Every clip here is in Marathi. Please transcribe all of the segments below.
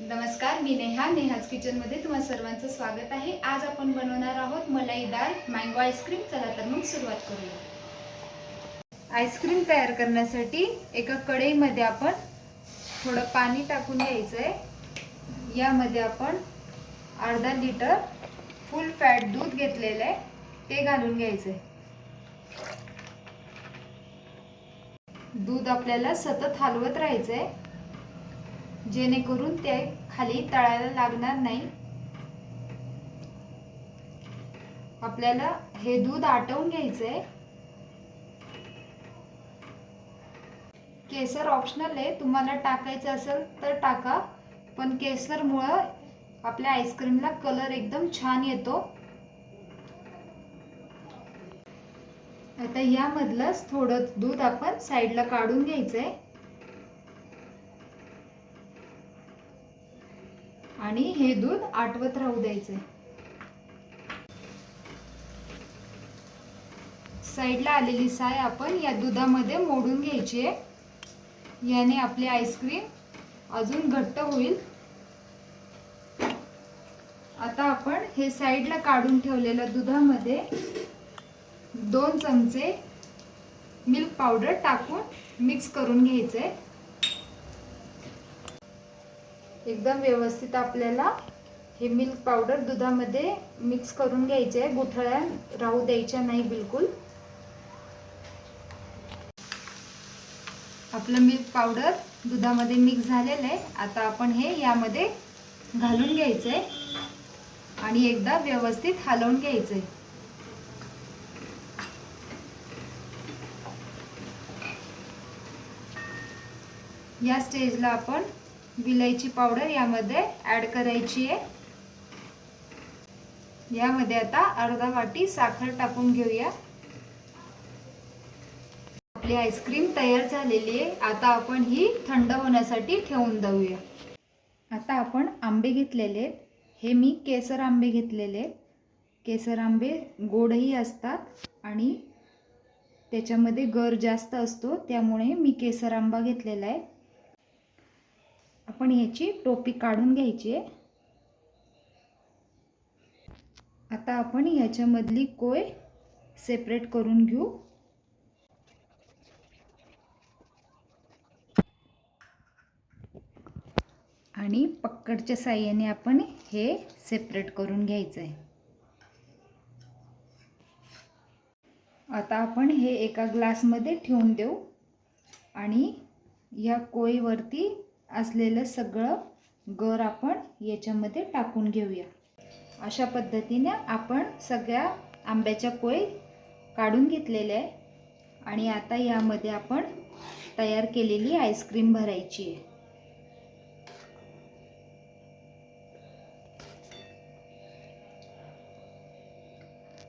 नमस्कार मी नेहा. नेहाज किचनमध्ये तुम्हा सर्वांचं स्वागत आहे. आज आपण बनवणार आहोत मलाईदार मँगो आईस्क्रीम चला तर मग सुरुवात करूया. आईस्क्रीम तयार करण्यासाठी एका कढईमध्ये आपण थोडं पाणी टाकून घ्यायचं आहे यामध्ये आपण अर्धा लिटर फुल फॅट दूध घेतलेलं आहे. ते घालून घ्यायचं आहे दूध आपल्याला सतत हलवत राहायचं आहे जेणेकरून ते खाली तळायला लागणार नाही. आपल्याला हे दूध आटवून घ्यायचंय. केसर ऑप्शनल आहे. तुम्हाला टाकायचं असेल तर टाका. पण केसरमुळं आपल्या आईस्क्रीमला कलर एकदम छान येतो. आता यामधलंच थोडं दूध आपण साईडला काढून घ्यायचंय. आणि हे दूध आटवत राहू द्यायचे. साईडला आलेली साय आपण या दुधामध्ये मोडून घ्यायची आहे. याने आपली आईस्क्रीम अजून घट्ट होईल. आता आपण हे साईडला काढून ठेवलेल्या दुधामध्ये दोन चमचे मिल्क पावडर टाकून मिक्स करून घ्यायचंय एकदम व्यवस्थित आपल्याला हे मिल्क पावडर दुधामध्ये मिक्स करून घ्यायचे आहे. गुठळ्या राहू द्यायच्या नाही बिलकुल. आपलं मिल्क पावडर दुधामध्ये मिक्स झालेलं आहे. आता आपण हे यामध्ये घालून घ्यायचं आहे. आणि एकदा व्यवस्थित हलवून घ्यायचं आहे. या स्टेजला आपण विलायची पावडर यामध्ये ॲड करायची आहे. यामध्ये आता अर्धा वाटी साखर टाकून घेऊया. आपली आईस्क्रीम तयार झालेली आहे. आता आपण ही थंड होण्यासाठी ठेवून देऊया आता आपण आंबे घेतलेले आहेत. हे मी केसर आंबे घेतलेले केसर आंबे गोडही असतात आणि त्याच्यामध्ये गर जास्त असतो त्यामुळे मी केसर आंबा घेतलेला आहे. आपण ह्याची टोपी काढून घ्यायची आहे. आता आपण ह्याच्यामधली कोय सेपरेट करून घेऊ. आणि पक्कडच्या साह्याने आपण हे सेपरेट करून घ्यायचं आहे. आता आपण हे एका ग्लासमध्ये ठेवून देऊ. आणि या कोईवरती असलेलं सगळं गर आपण याच्यामध्ये टाकून घेऊया. अशा पद्धतीने आपण सगळ्या आंब्याच्या कोय काढून घेतलेल्या आहे आणि आता यामध्ये आपण तयार केलेली आईस्क्रीम भरायची आहे.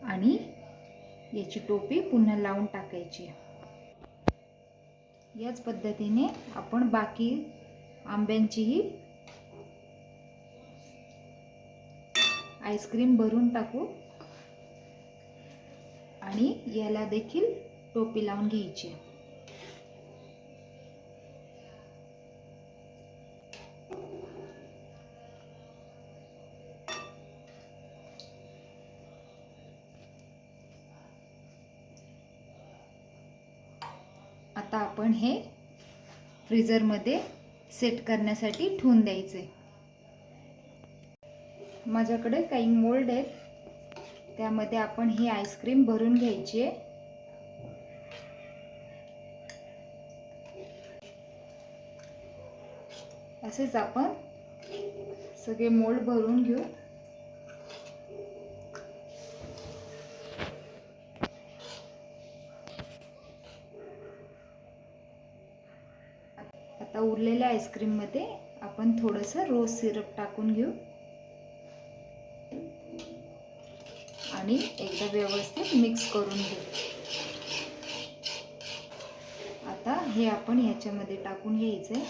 आणि याची टोपी पुन्हा लावून टाकायची याच पद्धतीने आपण बाकी आंब्यांचीही आईस्क्रीम भरून टाकू. आणि याला देखील टोपी लावून घ्यायची. आता आपण हे फ्रीजरमध्ये सेट करण्यासाठी ठेवून द्यायचे. माझ्याकडे काही मोल्ड आहेत. त्यामध्ये आपण ही आईस्क्रीम भरून घ्यायची आहे. असेच आपण सगळे मोल्ड भरून घेऊ. आता उरलेल्या आईस्क्रीममध्ये आपण थोडंसं रोज सिरप टाकून घेऊ. आणि एकदा व्यवस्थित मिक्स करून घेऊ. आता हे आपण ह्याच्यामध्ये टाकून घ्यायचं आहे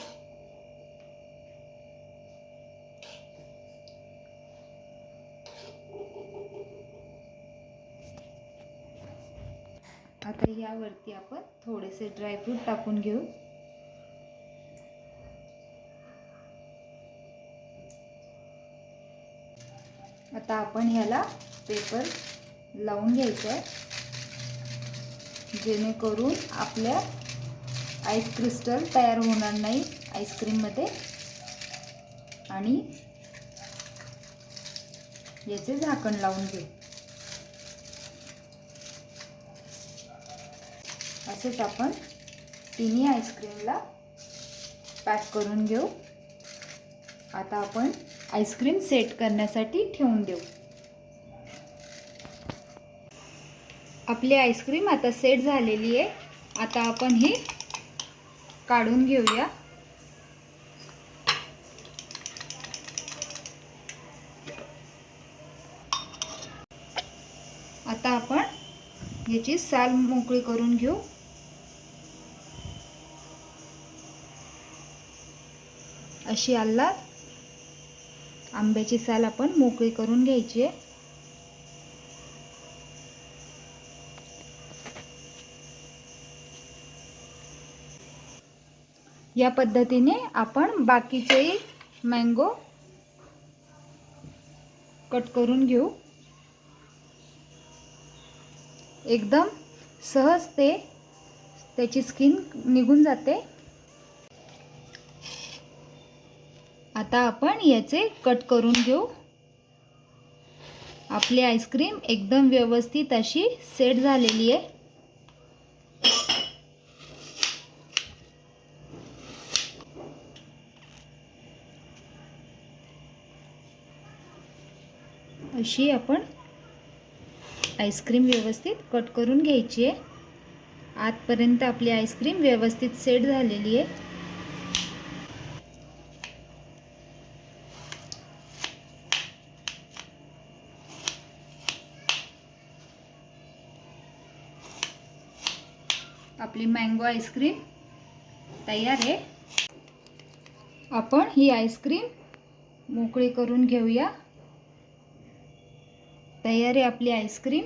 आता यावरती आपण थोडेसे ड्रायफ्रूट टाकून घेऊ. आता आपण ह्याला पेपर लावून घ्यायचं आहे जेणेकरून आपल्या आईस क्रिस्टल तयार होणार नाही आईस्क्रीममध्ये आणि याचे झाकण लावून घेऊ. असेच आपण तिन्ही आईस्क्रीमला पॅक करून घेऊ. आता आपण आईस्क्रीम सेट करण्यासाठी ठेवून देऊ. आपली आईस्क्रीम आता सेट झालेली आहे. आता आपण ही काढून घेऊया. आता आपण याची साल मोकळी करून घेऊ. अशी आल्लाद आंब्याची साल आपण मोकळी करून घ्यायची आहे. या पद्धतीने आपण बाकीचेही मँगो कट करून घेऊ. एकदम सहज ते त्याची स्किन निघून जाते. आता आपण याचे कट करून घेऊ. आपली आईस्क्रीम एकदम व्यवस्थित अशी सेट झालेली आहे. अशी आपण आईस्क्रीम व्यवस्थित कट करून घ्यायची आहे. आतपर्यंत आपली आईस्क्रीम व्यवस्थित सेट झालेली आहे. आपली मँगो आईस्क्रीम तयार आहे. आपण ही आईस्क्रीम मोकळी करून घेऊया. तयार आहे आपली आईस्क्रीम